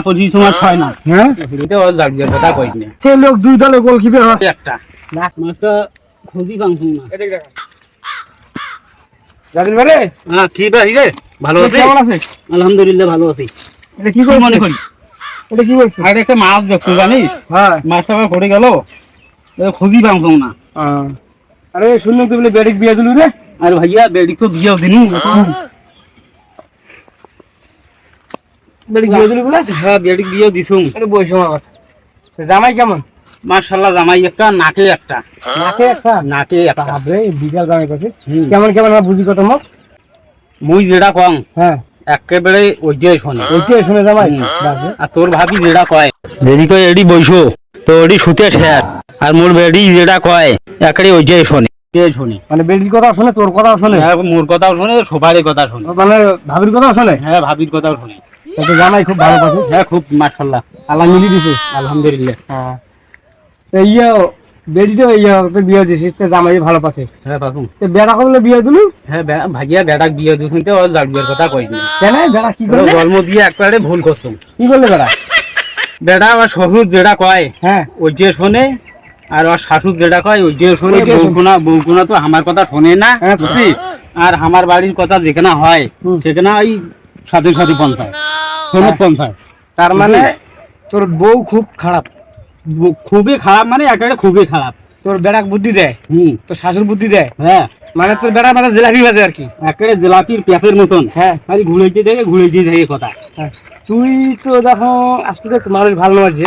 পঁচিশ তোমার ছয় না। হ্যাঁ? এটা ওর জাগিয়ে কথা না। সে লোক দুই দলে গোলকিপার হয়। একটা। লাখ খুঁজি না। হ্যাঁ কি ভাই রে? ভালো আছিস? কেমন আছে আলহামদুলিল্লাহ ভালো আছি। এটা কি কি করছে মনে করি। এটা কি করছে আর একটা মাছ দেখছ জানিস? হ্যাঁ। মাছটা পড়ে গেল। খুঁজি পাংছুন না। আরে শুনলাম বলে বেডিক বিয়ে দিলু রে। আর ভাইয়া বেড়ি তো বিয়েও দিনু। দিলু বলে? হ্যাঁ বেড়ি বিয়েও দিছুম এটা বয়স আমার জামাই কেমন? জামাই একটা নাকে একটা। নাকে একটা? নাকে একটা। জামাই কেমন কেমন বুঝি কত মত? মুই যেটা কম হ্যাঁ। একেবারে ওইটাই শোনে। ওইটাই শুনে জামাই? আর তোর ভাবি যেটা কয় দেরি কয় এডি বইসো তো ওডি শুতে শেয়ার আর মোর বেডি যেটা কয় একেবারে ওইটাই শোনে। শোনে। মানে বেডির কথা শোনে তোর কথা শোনে? হ্যাঁ মোর কথাও শোনে সবারই কথা শোনে। মানে ভাবির কথা শোনে? হ্যাঁ ভাবির কথাও শোনে। জামাই খুব ভালো পাচ্ছে হ্যাঁ খুব মার্শাল্লাহ আল্লাহ মিলি দিছে আলহামদুলিল্লাহ। হ্যাঁ তো ইয়ে বেডি ইয়ে তো বিয়ে দিছিস তো জামাই ভালো পাচ্ছে হ্যাঁ তো বেড়া করলে বিয়ে দিলু? হ্যাঁ ভাগিয়া বিয়ে দিয়েছেন তো ওর কথা কেন? বেড়া কি করলে? জন্ম দিয়ে একবারে ভুল করছুম কি করলে বেড়া? বেটা আমার শ্বশুর যেটা কয় হ্যাঁ। ওই যে শোনে আর ওর শাশুর যেটা কয় ওই যে শোনে। বউকুনা বউকুনা তো আমার কথা শোনে না হ্যাঁ, বুঝলি? আর আমার বাড়ির কথা যেখানে হয়। সেখানে ওই সাথে সাথে পঞ্চায়েত সনদ হ্যাঁ। পঞ্চায়েত তার মানে তোর বউ খুব খারাপ। খুবই খারাপ মানে একেবারে খুবই খারাপ। তোর বেড়াক বুদ্ধি দেয়। হুম। তোর শাশুর বুদ্ধি দেয়। হ্যাঁ। মানে তোর বেড়া মানে জেলাপি বাজে আর কি। একেবারে জেলাপির প্যাঁচের মতন। হ্যাঁ। খালি ঘুরেতে দেখে ঘুরেতে দেখে কথা। হ্যাঁ। তুই তো দেখো আজকে তো মানুষ ভালো লাগছে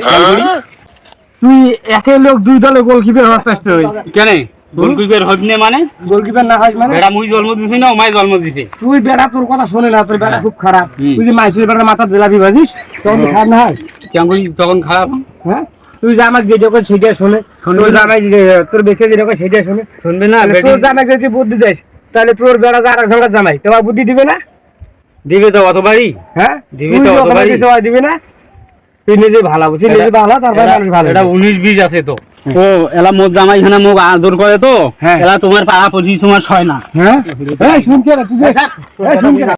তুই একে লোক দুই দলে গোলকিপার হওয়ার চেষ্টা হই কেন? গোলকিপার হবনে মানে? গোলকিপার না হয় মানে? বেটা মুই জন্ম দিছি না ওমাই জন্ম দিছে। তুই বেড়া তোর কথা শোনে না তোর বেড়া খুব খারাপ। তুই যে মাইসের বেড়া মাথা জেলাপি বাজিস তখন খারাপ না হয়? কেমন তখন খারাপ। হ্যাঁ? তুই যে আমাকে যেটা করে সেটা শোনে তোর জামাই তোর বেঁচে যেটা করে সেটা শোনে শুনবে না? তোর জামাই যদি বুদ্ধি দেয় তাহলে তোর বেড়া যে আরেক ঝগড়া জামাই তোমার বুদ্ধি দিবে না? দিবে তো অতবারই হ্যাঁ? দিবি তো। যে সবাই দিবে না তুই নিজে ভালো বুঝছিস নিজে ভালো তারপরে মানুষ ভালো। এটা উনিশ বিশ আছে তো। ও এলা মোর জামাই এখানে আদর করে তো হ্যাঁ। এলা তোমার পাড়া পড়ছি তোমার ছয় না। হ্যাঁ? শুনছে না